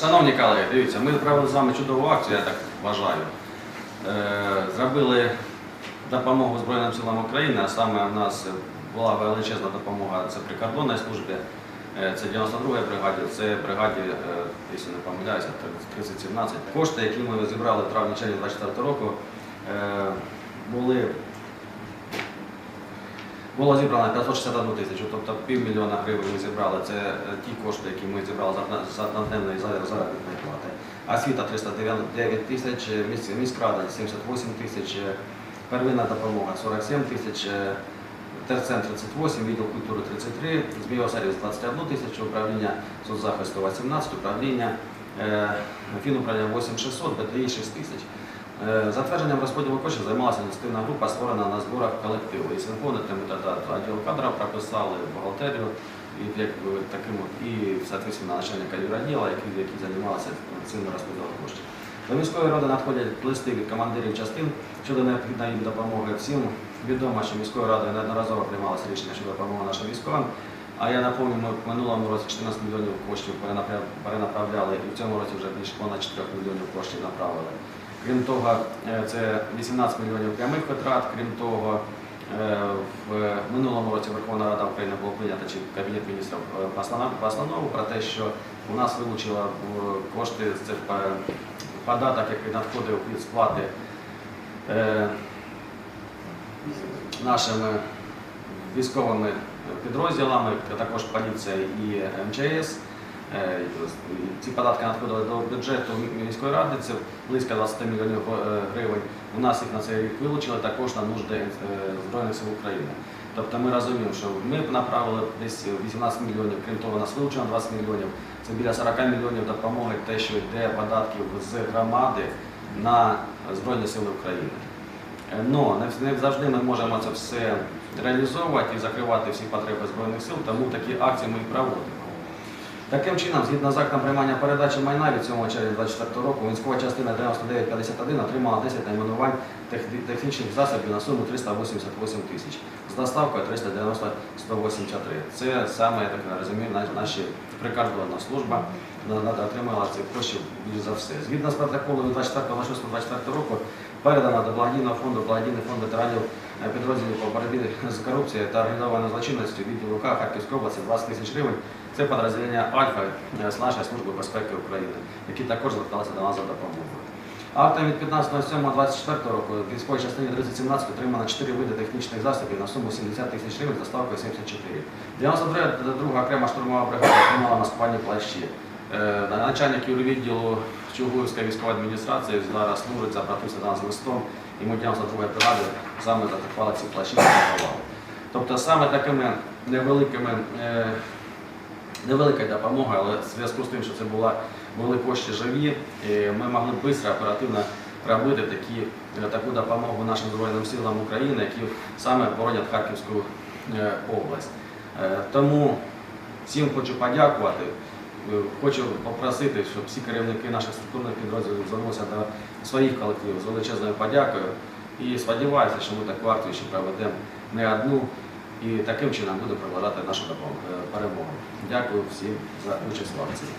Шановні колеги, дивіться, ми провели з вами чудову акцію, я так вважаю. Е, Зробили допомогу Збройним силам України, а саме в нас була величезна допомога це прикордонній службі, е, це 92-й бригаді, це бригаді, е, якщо не помиляюся, 3017. Кошти, які ми зібрали в травні червні 24 року, були було зібрано 561 тисячу, тобто півмільйона гривень ми зібрали. Це е, ті кошти, які ми зібрали одноденної за- заробітної плати. Освіта 309 тисяч, місь- міськрада 78 тисяч, е, первинна допомога 47 тисяч, е, терцентр 38, відділ культури 33, Змієвосервіс 21 тисячу, управління соцзахисту 18, управління е, фінуправління 8600, БТІ 6 тисяч. Е, Затвердженням розподілу коштів займалася ініціативна група, створена на зборах колективу. І симфоните ми тоді відділ кадрів прописали, бухгалтерію, і, таким, от, і соответственно, начальника юроділа, які, які займалися цим розподілом коштів. До міської ради надходять листи від командирів частин щодо необхідної допомоги всім. Відомо, що міською радою неодноразово приймалося рішення щодо допомоги нашим військовим. А я напомню, ми в минулому році 14 мільйонів коштів перенаправляли, і в цьому році вже більше понад 4 мільйонів коштів направили. Крім того, е, це 18 мільйонів прямих витрат. Крім того, е, в минулому році Верховна Рада України була прийнята чи Кабінет міністрів е, постанову про те, що у нас вилучила кошти це по- податок, який надходив від сплати нашими військовими підрозділами, також поліція і МЧС. Е, Ці податки надходили до бюджету міської ради, це близько 20 мільйонів е, гривень. У нас їх на цей рік вилучили також на нужди е, Збройних сил України. Тобто ми розуміємо, що ми направили десь 18 мільйонів, крім того, нас вилучено 20 мільйонів. Це біля 40 мільйонів допомоги, те, що йде податків з громади на Збройні Сили України. Но не завжди ми можемо це все реалізовувати і закривати всі потреби Збройних сил, тому такі акції ми і проводимо. Таким чином, згідно з актом приймання передачі майна від 7 червня 2024 року, військова частина 9951 отримала 10 найменувань технічних засобів на суму 388 тисяч з доставкою 390 183. Це саме, я так розумію, на- наші прикордонна служба на- на- отримала цих коштів більш за все. Згідно з протоколом 24.06.24 року передано до благодійного фонду благодійний фонд ветеранів е, підрозділів по боротьбі з корупцією та організованою злочинністю відділу К Харківської області 20 тисяч гривень. Це підрозділення Альфа е, з нашої служби безпеки України, які також зверталися до нас за допомогою. Актом від 15.07.24 року в військовій частині 3017 отримано 4 види технічних засобів на суму 70 тисяч гривень з доставкою 74. 92 окрема штурмова бригада отримала маскувальні плащі. Е, Начальник юрвідділу Чугуївської військової адміністрації зараз служить, запратився нас листом, і ми 92 бригади саме затикували ці плащі і запакували. Тобто саме такими невеликими е, невелика допомога, але в зв'язку з тим, що це були кошти живі, ми могли швидко, оперативно робити е, таку допомогу нашим Збройним силам України, які саме боронять Харківську область. Тому всім хочу подякувати. Е, Хочу попросити, щоб всі керівники наших структурних підрозділів звернулися до своїх колективів з величезною подякою. І сподіваюся, що ми таку акцію ще проведемо не одну і таким чином буде продовжувати нашу е, перемогу. Дякую всім за участь в акції.